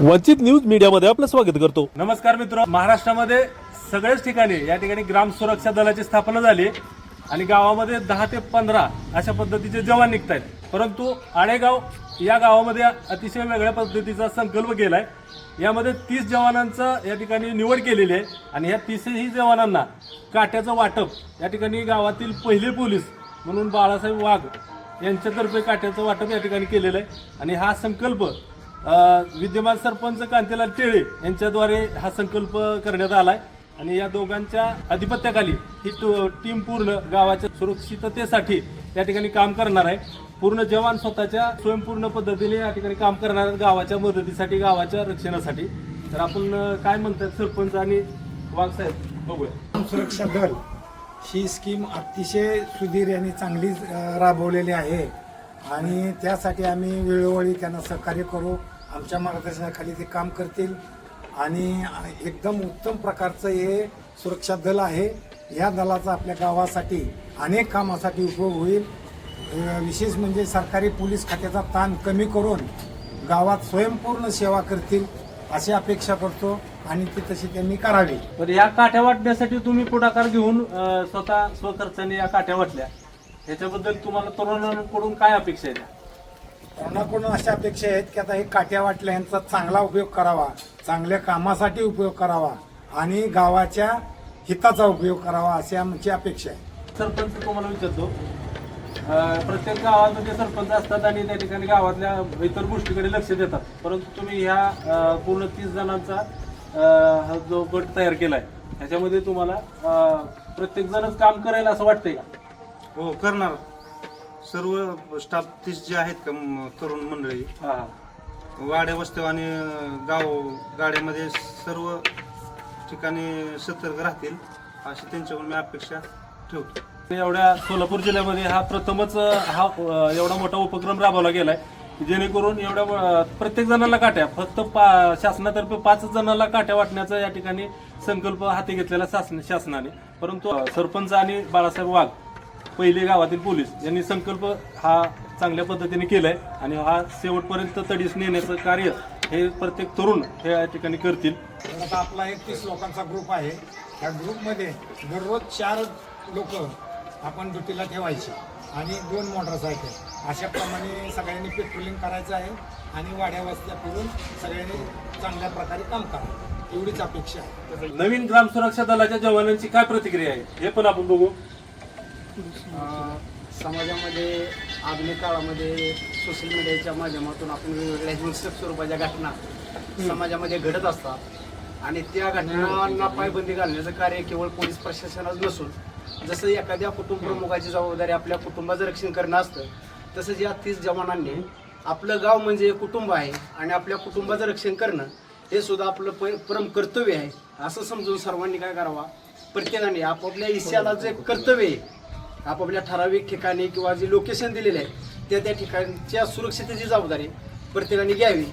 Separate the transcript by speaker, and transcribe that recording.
Speaker 1: वंचित news मीडियामध्ये आपलं स्वागत करतो.
Speaker 2: नमस्कार मित्र महाराष्ट्रामध्ये सगळ्याच ठिकाणी या ठिकाणी ग्राम सुरक्षा दलाची स्थापना झाली आणि गावामध्ये दहा ते पंधरा अशा पद्धतीचे जवान निघत आहेत परंतु आळेगाव या गावामध्ये अतिशय वेगळ्या पद्धतीचा संकल्प केलाय. यामध्ये तीस जवानांचा या ठिकाणी निवड केलेली आहे आणि या तीसही जवानांना काट्याचं वाटप या ठिकाणी गावातील पहिले पोलीस म्हणून बाळासाहेब वाघ यांच्यातर्फे काट्याचं वाटप या ठिकाणी केलेलं आहे. आणि हा संकल्प विद्यमान सरपंच कांतीलाल टिळे यांच्याद्वारे हा संकल्प करण्यात आलाय. आणि या दोघांच्या अधिपत्याखाली ही टीम पूर्ण गावाच्या सुरक्षिततेसाठी या ठिकाणी काम करणार आहे. पूर्ण जवान स्वतःच्या स्वयंपूर्ण पद्धतीने या ठिकाणी काम करणार गावाच्या मदतीसाठी गावाच्या रक्षणासाठी. तर आपण काय म्हणतात सरपंच आणि वाघ साहेब? बघूया.
Speaker 3: सुरक्षा दल ही स्कीम अतिशय सुधीर यांनी चांगली राबवलेली आहे. आणि त्यासाठी आम्ही वेळोवेळी त्यांना सहकार्य करू. आमच्या मार्गदर्शनाखाली ते काम करतील. आणि एकदम उत्तम प्रकारचं हे सुरक्षा दल आहे. या दलाचा आपल्या गावासाठी अनेक कामासाठी उपयोग होईल. विशेष म्हणजे सरकारी पोलीस खात्याचा ताण कमी करून गावात स्वयंपूर्ण सेवा करतील अशी अपेक्षा करतो आणि ती तशी त्यांनी करावी.
Speaker 2: तर या काठ्या वाटण्यासाठी तुम्ही पुढाकार घेऊन स्वतः स्वखर्चाने या काठ्या वाटल्या. ह्याच्याबद्दल तुम्हाला तरुणांकडून काय अपेक्षा आहे
Speaker 3: कोणाकडून अशा अपेक्षा आहेत की आता हे काट्या वाटल्या यांचा चांगला उपयोग करावा चांगल्या कामासाठी उपयोग करावा आणि गावाच्या हिताचा उपयोग करावा अशी आमची अपेक्षा आहे.
Speaker 2: सरपंच तुम्हाला विचारतो. प्रत्येक गावामध्ये सरपंच असतात आणि त्या ठिकाणी गावातल्या इतर गोष्टीकडे लक्ष देतात. परंतु तुम्ही ह्या पूर्ण तीस जणांचा हा जो गट तयार केलाय ह्याच्यामध्ये तुम्हाला अं, प्रत्येक जणच काम करायला असं वाटतंय का?
Speaker 4: हो करणार. सर्व स्टाफ तीस जे आहेत का म- तरुण मंडळी
Speaker 2: हा.
Speaker 4: वाड्या वस्त्या आणि गाव गाड्यामध्ये सर्व ठिकाणी सतर्क राहतील अशी त्यांच्याकडून मी अपेक्षा ठेवतो.
Speaker 2: एवढ्या सोलापूर जिल्ह्यामध्ये हा प्रथमच अं, हा अं, एवढा मोठा उपक्रम राबवला गेलाय की जेणेकरून एवढ्या अं, प्रत्येक जणाला काट्या फक्त पा शासनातर्फे पाच जणांना काट्या वाटण्याचा या ठिकाणी संकल्प हाती घेतलेला शासन शासनाने. परंतु अं, सरपंच आणि बाळासाहेब वाघ पहिले गावातील पोलीस यांनी संकल्प हा चांगल्या पद्धतीने केलाय आणि हा शेवटपर्यंत तडीस नेण्याचं कार्य हे प्रत्येक तरुण हे या ठिकाणी करतील.
Speaker 3: आता आपला एकतीस लोकांचा ग्रुप आहे. त्या ग्रुपमध्ये दररोज चार लोक आपण ड्युटीला ठेवायचे आणि दोन मोटरसायकल अशाप्रमाणे सगळ्यांनी पेट्रोलिंग करायचं आहे आणि वाड्या वस्त्या फिरून सगळ्यांनी चांगल्या प्रकारे काम करावं. एवढीच अपेक्षा आहे.
Speaker 2: नवीन ग्राम सुरक्षा दलाच्या जवानांची काय प्रतिक्रिया आहे? हे पण आपण बघू.
Speaker 5: समाजामध्ये आधुनिक काळामध्ये सोशल मीडियाच्या माध्यमातून आपण वेगवेगळ्या हिंसक स्वरूपाच्या घटना समाजामध्ये घडत असतात. आणि त्या घटनांना पायबंदी घालण्याचं कार्य केवळ पोलीस प्रशासनाच नसून जसं एखाद्या कुटुंब प्रमुखाची जबाबदारी आपल्या कुटुंबाचं रक्षण करणं असतं तसंच या तीस जवानांनी आपलं गाव म्हणजे कुटुंब आहे आणि आपल्या कुटुंबाचं रक्षण करणं हे सुद्धा आपलं प परम कर्तव्य आहे. असं समजून सर्वांनी काय करावा? प्रत्येकाने आपापल्या हिस्स्याला जे कर्तव्य आहे आपापल्या ठराविक ठिकाणी किंवा जे लोकेशन दिलेले आहे त्या त्या ठिकाणच्या सुरक्षितेची जबाबदारी प्रत्येकाने घ्यावी.